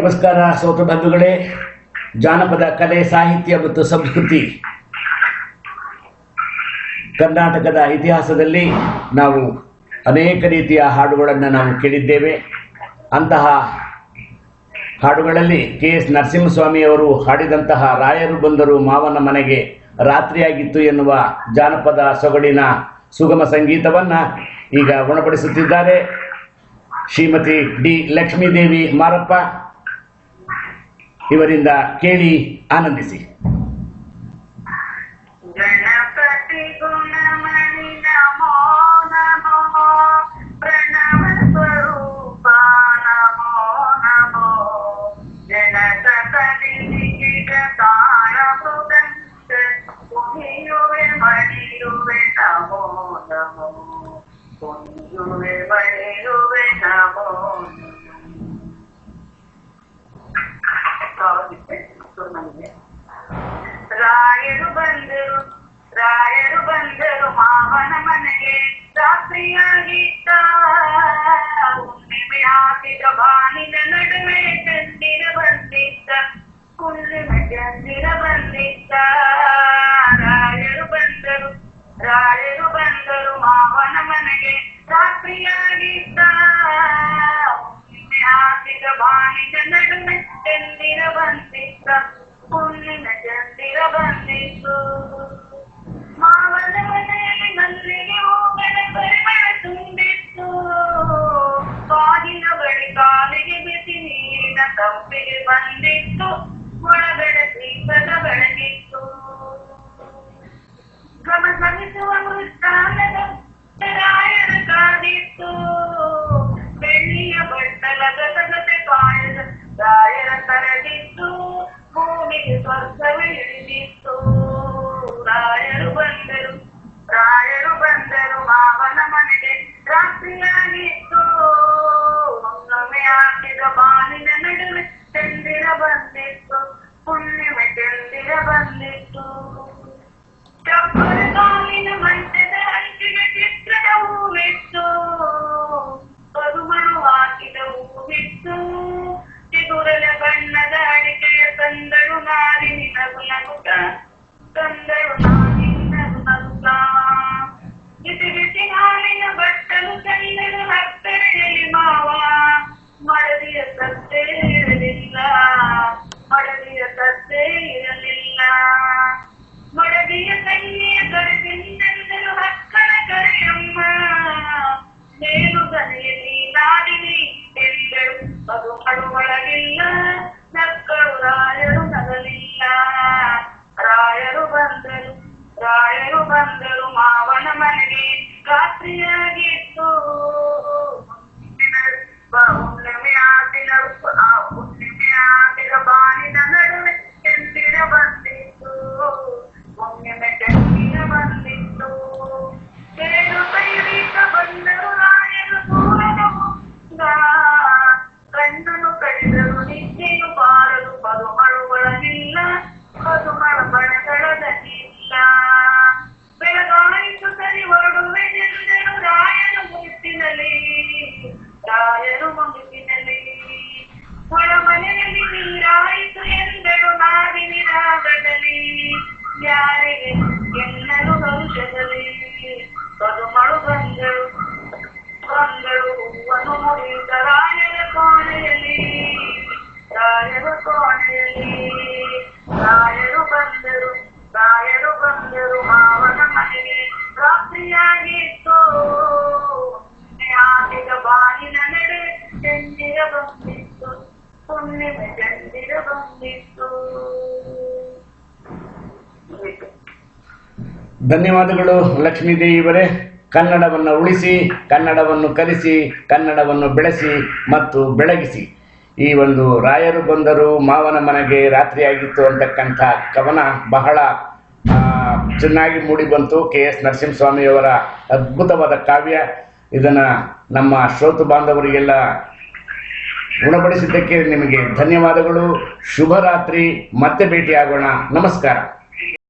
ನಮಸ್ಕಾರ ಸೋತ ಬಂಧುಗಳೇ. ಜಾನಪದ ಕಲೆ, ಸಾಹಿತ್ಯ ಮತ್ತು ಸಂಸ್ಕೃತಿ. ಕರ್ನಾಟಕದ ಇತಿಹಾಸದಲ್ಲಿ ನಾವು ಅನೇಕ ರೀತಿಯ ಹಾಡುಗಳನ್ನು ನಾವು ಕೇಳಿದ್ದೇವೆ. ಅಂತಹ ಹಾಡುಗಳಲ್ಲಿ ಕೆ ಎಸ್ ನರಸಿಂಹಸ್ವಾಮಿಯವರು ಹಾಡಿದಂತಹ ರಾಯರು ಬಂದರು ಮಾವನ ಮನೆಗೆ ರಾತ್ರಿಯಾಗಿತ್ತು ಎನ್ನುವ ಜಾನಪದ ಸೊಗಡಿನ ಸುಗಮ ಸಂಗೀತವನ್ನು ಈಗ ಗುಣಪಡಿಸುತ್ತಿದ್ದಾರೆ. ಶ್ರೀಮತಿ ಡಿ ಲಕ್ಷ್ಮೀದೇವಿ ಮಾರಪ್ಪ ಇವರಿಂದ ಕೇಳಿ ಆನಂದಿಸಿ ಗಣಪತಿ ಗುಣಮಣಿ ನಮೋ ನಮೋ ಪ್ರಣವ ಸ್ವರೂಪ ನಮೋ ರಾಯರು ಬಂದರು ರಾಯರು ಬಂದರು ಮಾವನ ಮನೆಗೆ. ರಾತ್ರಿಯಾಗಿದ್ದ ಹುಣ್ಣಿಮೆ ಹಾಕಿದ ಬಾನಿನ ನಡುವೆ ಚಂದಿರ ಬಂದಿದ್ದ ಹುಣ್ಣಿಮೆ ಚಂದಿರ ಬಂದಿದ್ದ. ರಾಯರು ಬಂದರು ರಾಯರು ಬಂದರು ಮಾವನ ಮನೆಗೆ. ರಾತ್ರಿಯಾಗಿದ್ದ ಹುಣ್ಣಿಮೆ ಹಾಕಿದ ಬಾನಿನ ನಡುವೆ ಚಂದಿರ ಬಂದಿದ್ದ ಹುಣ್ಣಿನ ಚಂದಿರ ಬಂದಿತ್ತು ಮಾವನ ಮನೆಯಲ್ಲಿ ಮಲ್ಲಿಗೆ ಹೂಗಳ ಪರಿಮಳ ತುಂಬಿತ್ತು ಬಾಗಿಲ ಬಳಿ ಕಾಲಿಗೆ ಬಿಸಿ ನೀರಿನ ತಂಪಿಗೆ ಬಂದಿತ್ತು ಇಳಿದಿತ್ತು ರಾಯರು ಬಂದರು ರಾಯರು ಬಂದರು ಮಾವನ ಮನೆಗೆ ರಾತ್ರಿಯಾಗಿತ್ತು ರಾಯರು ಮುಗಿಸಿನಲ್ಲಿ ಹೊರ ಮನೆಯಲ್ಲಿ ನೀರಾಯಿತು ಎಂದಳು ನಾವಿನಿ ರಾಗದಲ್ಲಿ. ಯಾರಿಗೆ ಎಲ್ಲರೂ ಭವಿಷ್ಯದಲ್ಲಿ ಪದುಮಳು ಬಂದಳು. ಬಂದಳು ಹೂವನ್ನು ಮುಡಿದ ರಾಯರ ಕೋಣೆಯಲ್ಲಿ. ರಾಯರ ಚಂದಿರ ಬಂದಿತ್ತು ಧನ್ಯವಾದಗಳು ಲಕ್ಷ್ಮೀದೇವಿಯವರೇ ಕನ್ನಡವನ್ನು ಉಳಿಸಿ, ಕನ್ನಡವನ್ನು ಕಲಿಸಿ, ಕನ್ನಡವನ್ನು ಬೆಳೆಸಿ ಮತ್ತು ಬೆಳಗಿಸಿ. ಈ ಒಂದು ರಾಯರು ಬಂದರು, ಮಾವನ ಮನೆಗೆ ರಾತ್ರಿಯಾಗಿತ್ತು ಅಂತಕ್ಕಂಥ ಕವನ ಬಹಳ ಚೆನ್ನಾಗಿ ಮೂಡಿಬಂತು ಕೆ ಎಸ್ ನರಸಿಂಹಸ್ವಾಮಿಯವರ ಅದ್ಭುತವಾದ ಕಾವ್ಯ. ಇದನ್ನು ನಮ್ಮ ಶ್ರೋತು ಬಾಂಧವರಿಗೆಲ್ಲ ಗುಣಪಡಿಸಿದ್ದಕ್ಕೆ ನಿಮಗೆ ಧನ್ಯವಾದಗಳು. ಶುಭರಾತ್ರಿ. ಮತ್ತೆ ಭೇಟಿಯಾಗೋಣ. ನಮಸ್ಕಾರ.